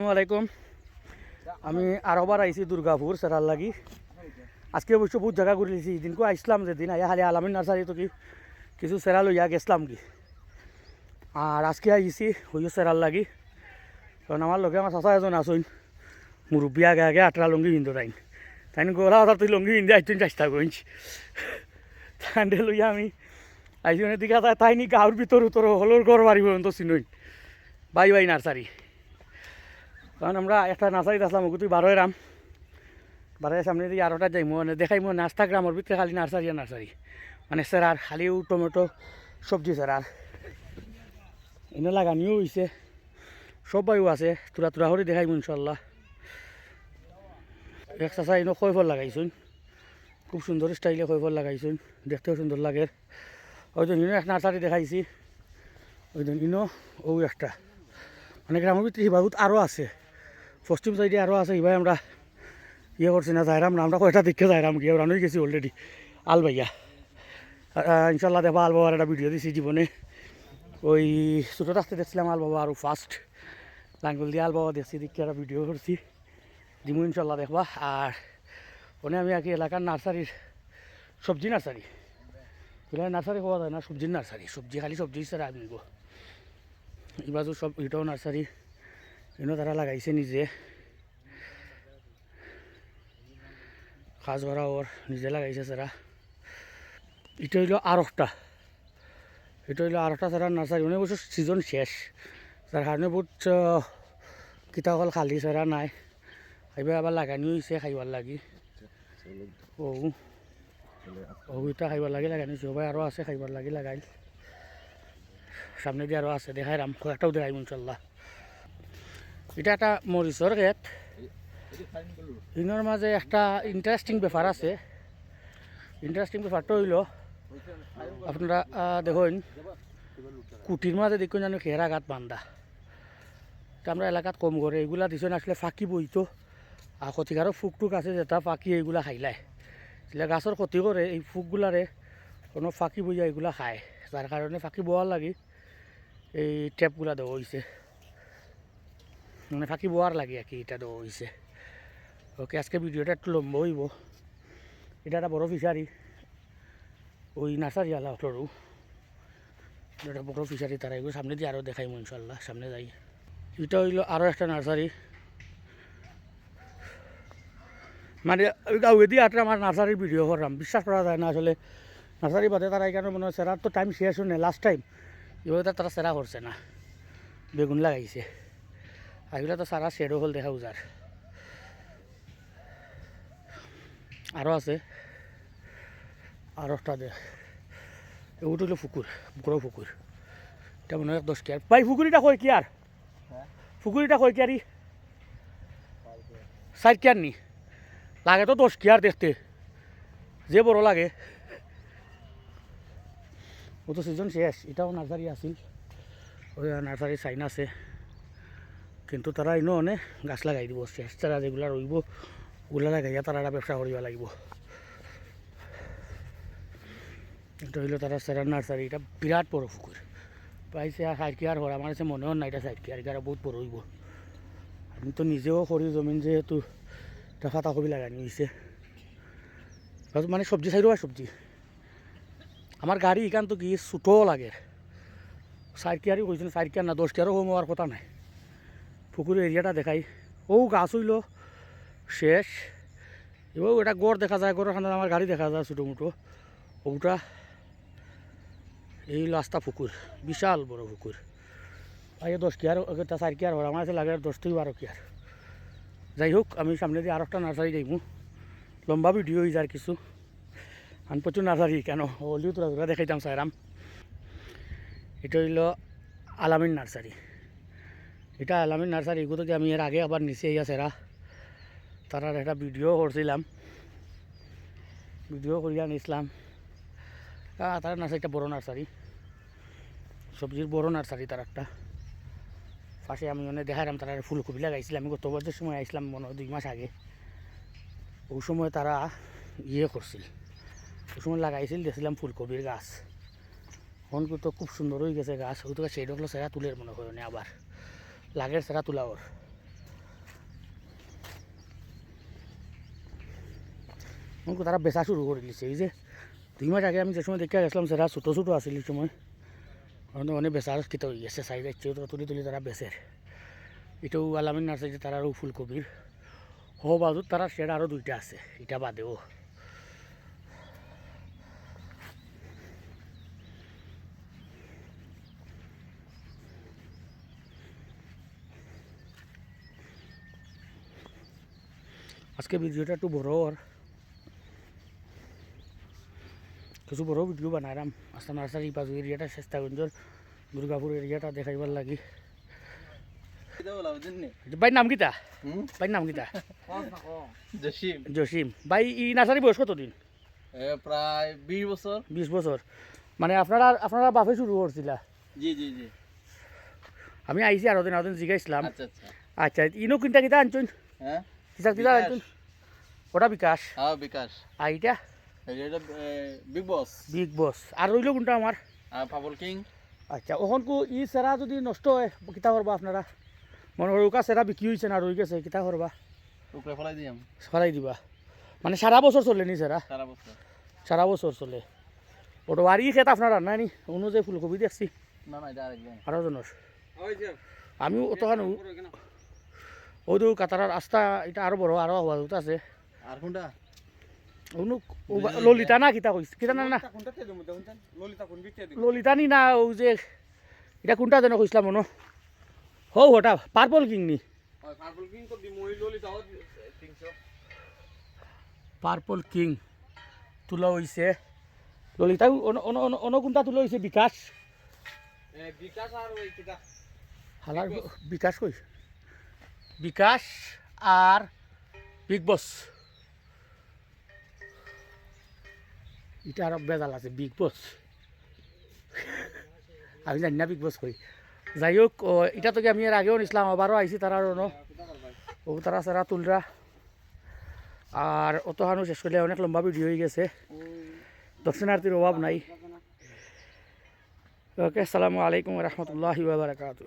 আসসালামু আলাইকুম। আমি আরবার আইছি দুর্গাপুর, সেরার লাগি। আজকে অবশ্য বহুত জায়গা ঘুরে লিছি দিনকো আইসলাম যেদিন আইয়া খালি আলামিন নার্সারি তো কি, কিছু সেরা লইয়া গেছিলাম কি। আর আজকে আইছি, হইও সেরার লাগি। কারণ আমার লোকে আমার চাচা এজন আসুন মুরব্বী আগে আগে আটরা লঙ্গি পিন্ধো তাই তাই গোলা কথা তুই লঙ্গি পিন্ধে আইতুন চেষ্টা করিস তান্ডে লইয়া আমি আইসি মানে দিঘা তাই নি গাঁর ভিতর উত্তর হলোর ঘর বাড়ি পর্যন্ত চিনই বাই বাই নার্সারি কারণ আমরা একটা নার্সারিতে আসলাম ওগুলো তুই বারোয় রাম বারোয় সামনে দিয়ে আরোটা যাইমো মানে দেখাইমো নাস্তা গ্রামের ভিতরে খালি নার্সারি আর নার্সারি মানে স্যারার খালিও টমেটো সবজি স্যারার এনে লাগানিও হয়েছে সবাইও আছে তুরা তুরা করে দেখাইমো ইনশাল্লাহ এক চাচা ইনো কৈফল লাগাইছুন। খুব সুন্দর স্টাইলে কৈফল লাগাইছুন, দেখতেও সুন্দর লাগে। ওই ইনো এক নার্সারি দেখাইছি। ওই জন্য ইনো ও একটা। মানে গ্রামের ভিতরে হিবাবুত আরও আছে। পশ্চিম সাইডে আরও আছে এবার আমরা ইয়ে করছি না যাইরাম না আমরা কয়টা দিকে যাইরাম গিয়ে রানুই গেছি অলরেডি আলবাইয়া ইনশাল্লাহ দেখবা আল বাবার একটা ভিডিও দিছি জীবনে ওই ছোটো রাস্তায় দেখছিলাম আল বাবা আরও ফার্স্ট লাঙ্গুল দিয়ে আল বাবা দেখছি দিকে একটা ভিডিও করছি দিমু ইনশাল্লাহ দেখবা আর ওনে আমি আর কি এলাকার নার্সারির সবজি নার্সারি। এগুলো নার্সারি হওয়া যায় না, সবজির নার্সারি, সবজি, খালি সবজি ছাড়া আমি গো। এই বাজু সব এটাও নার্সারি। এনে তারা লাগাইছে নিজে। কাজ করা ওর নিজে লাগাইছে তারা এটা হইল আর একটা এটা হইল আর একটা তারা নার্সারি অনেক বছর সিজন শেষ। তার কারণে বহুত কিতা হল খালি সারা নাই। এইবার আবার লাগানি হয়েছে খাইবার লাগি। ও ও এটা খাইবার লাগি লাগানি সবাই আরও আছে খাইবার লাগি লাগাই। সামনে দিয়ে আরও আছে। দেখাই রাম একটাও দেখাই ইনশাল্লাহ। এটা একটা মরিচর গেট। ইনোর মাঝে একটা ইন্টারেস্টিং ব্যাপার আছে। ইন্টারেস্টিং ব্যাপারটা হইল, আপনারা দেখুন কুটির মাঝে দেখুন জানো খেরা গাত বান্ধা। আমরা এলাকাত কম করে এগুলা দিছেন আসলে ফাঁকি বইতো। আর ক্ষতিকারক ফুক টুক আছে যেটা ফাঁকি এইগুলা খাইলায় এগুলা গাছের ক্ষতি করে এই ফুকগুলারে কোনো ফাঁকি বইয়া এগুলা খায়। যার কারণে ফাঁকি বোয়ার লাগি এই টেপগুলা দেওয়া হয়েছে মানে ফাঁকি বোয়ার লাগে আর কি এটা দেওয়া হয়েছে ওকে আজকে ভিডিওটা একটু লম্বা হইব এটা একটা বড় ফিশারি ওই নার্সারি আলা হলরু এটা বড় ফিশারি তারা এগুলো সামনে দিয়ে আরও দেখাইমো ইনশাল্লাহ সামনে যাই। এটা হইল আরও একটা নার্সারি মানে গাঁয়ে দিয়ে আটটা আমার নার্সারির ভিডিও করলাম বিশ্বাস করা যায় না আসলে নার্সারি বাদে তারা এখানে মনে হয় সেরার তো টাইম শেষ হয় লাস্ট টাইম এবার তারা সেরা করছে না। বেগুন লাগাইছে। এগুলো তো সারা শেডও হল দেখা উজার আরও আছে। আরও একটা দেখ এগুলো হলো পুকুর বড় পুকুর এটা মনে হয় দশ কেয়ার ভাই পুকুরিটা কয় কি আর পুকুরিটা কয় কেয়ারি ষাট কেয়ার নি? লাগে তো দশ কেয়ার দেখতে। যে বড় লাগে। ও তো সিজন শেষ। এটাও নার্সারি আছিল। ওই নার্সারি সাইন আছে। কিন্তু তারা ইনো অনে গাছ লাগাই দিব শেষ তারা যেগুলা রইব ওগুলা লাগাইয়া তারা একটা ব্যবসা করিবা লাগিব। এটা হইল তারা সেরা নার্সারি এটা বিরাট বড় পুকুর পাইছে আর সাইড কেয়ার হওয়ার আমার কাছে মনে হয় না এটা সাইড কেয়ার এটা বহুত বড় হইব। আমি তো নিজেও করি জমিন যেহেতু, এটা ফাতা কবি লাগানি হয়েছে মানে সবজি চাইরো আর সবজি আমার গাড়ি এখান তো কি ছোটো লাগে। সাইড কেয়ারই কইছিল সাইড কেয়ার না দশ কেয়ারও হওয়ার কথা নাই। পুকুরের এরিয়াটা দেখাই। ও গাছ হইল শেষ। এবার এটা গড় দেখা যায়, গড়ের আমার গাড়ি দেখা যায় ছোটো মোটো। ওটা এই রাস্তা পুকুর, বিশাল বড় পুকুর। আগে দশ একটা চার কেয়ার হওয়ার আমার কাছে লাগে দশ থেকে বারো কেয়ার যাই হোক, আমি সামনে দিয়ে আর একটা নার্সারি যাইমু লম্বা ভিডিও হয়ে যার কিছু। আন প্রচুর নার্সারি, কেন? হলিও তোরা তোরা দেখাইতাম সাইরাম। এটা হইল আলামিন নার্সারি। এটা আলামিন নার্সারি এগুলো আমি এর আগে আবার নিচে ইয়া সেরা তারার একটা ভিডিও করছিলাম ভিডিও করিয়া নিছিলাম তার নার্সারিটা বড় নার্সারি সবজির বড় নার্সারি তার একটা। পাশে আমি মানে দেখালাম তারা ফুলকপি লাগাইছিলাম আমি গত বছর সময় আইছিলাম মনে দুই মাস আগে। ওই সময় তারা ইয়ে করছিল ওই সময় লাগাইছিল, দেখছিলাম ফুলকপির গাছ। এখন তো খুব সুন্দর হয়ে গেছে গাছ। ওই তো সেই ডকলো সেরা তুলের মনে হয় আবার লাগের সেটা তুলা ওর তারা বেচা শুরু করে দিয়েছে এই যে দুই আগে আমি যে সময় দেখে গেছিলাম সেটা ছোটো ছোটো আসিল সময়। অনেক বেচার খেতে হয়ে গেছে সাইজ আসছে তুলি তুলি তারা বেচে। এটাও আলামিন নার্সারি তারা ফুলকপির হো বাজুর তারা সেটা আরও দুইটা আছে এটা বাদেও। আজকে ভিডিওটা একটু বড় আর। কিছু বড় ভিডিও বানাইলাম আস্তা নার্সারি বাজু এরিয়াটা চেষ্টাগঞ্জর দুর্গাপুর এরিয়াটা দেখাইবার লাগি। ভাই নাম কিতা? ভাই নাম কিতা? জসিম। জসিম। ভাই ই নার্সারি বয়স কতদিন? প্রায় বিশ বছর বিশ বছর মানে আপনারা আপনারা বাপে শুরু করছিলা? জি জি জি। আমি আইছি আরও দিন আরও দিন জিগাইছিলাম আচ্ছা আচ্ছা। আচ্ছা ইনো কিনটা কিতা আনছুন হ্যাঁ কিতা কিতা বিকাশ। ওটা বিকাশ। হ্যাঁ বিকাশ। আর এটা এটা বিগ বস বিগ বস আর রইল কোনটা আমার? পাবল কিং আচ্ছা ওখন কো ই সেরা যদি নষ্ট হয় কিতা করবা আপনারা? মনে হয় ওকা সেরা বিক্রি হয়েছে না রয়ে গেছে কিতা করবা উপরে ফেলাই দিয়াম সরাই দিবা। মানে সারা বছর চলে নি সেরা সারা বছর সারা বছর চলে। ওটা আর ই খেত আপনারা নাই নি? অন্য যে ফুলকপি দেখছি। না না এটা আরেকজন আরও জনের আমি অতখান তো কাতারার আস্থা এটা আরও বড় আরও হওয়া আছে। আর কোনটা? ললিতা না কিতা কইস কিতা না না। ললিতা নি না ও যে এটা কোনটা যেন কইসলাম মনো? হৌ ওটা পার্পল কিং নি। পার্পল কিং তোলা হয়েছে ললিতা অন কোনটা তোলা হয়েছে বিকাশ? বিকাশ আর হালার বিকাশ কই বিকাশ আর বিগ বস এটা আর বেজাল আছে বিগ বস আমি জানি না বিগ বস কই। যাই হোক এটা তো কি আমি এর আগেও নিছিলাম, আবারও আইছি তারা ন ও, তারা সারা তুলরা। আর অত হানু শেষ করলে অনেক লম্বা ভিডিও হয়ে গেছে। দর্শনার্থীর অভাব নাই। ওকে, আসসালামু আলাইকুম রহমতুল্লাহি বারাকাতু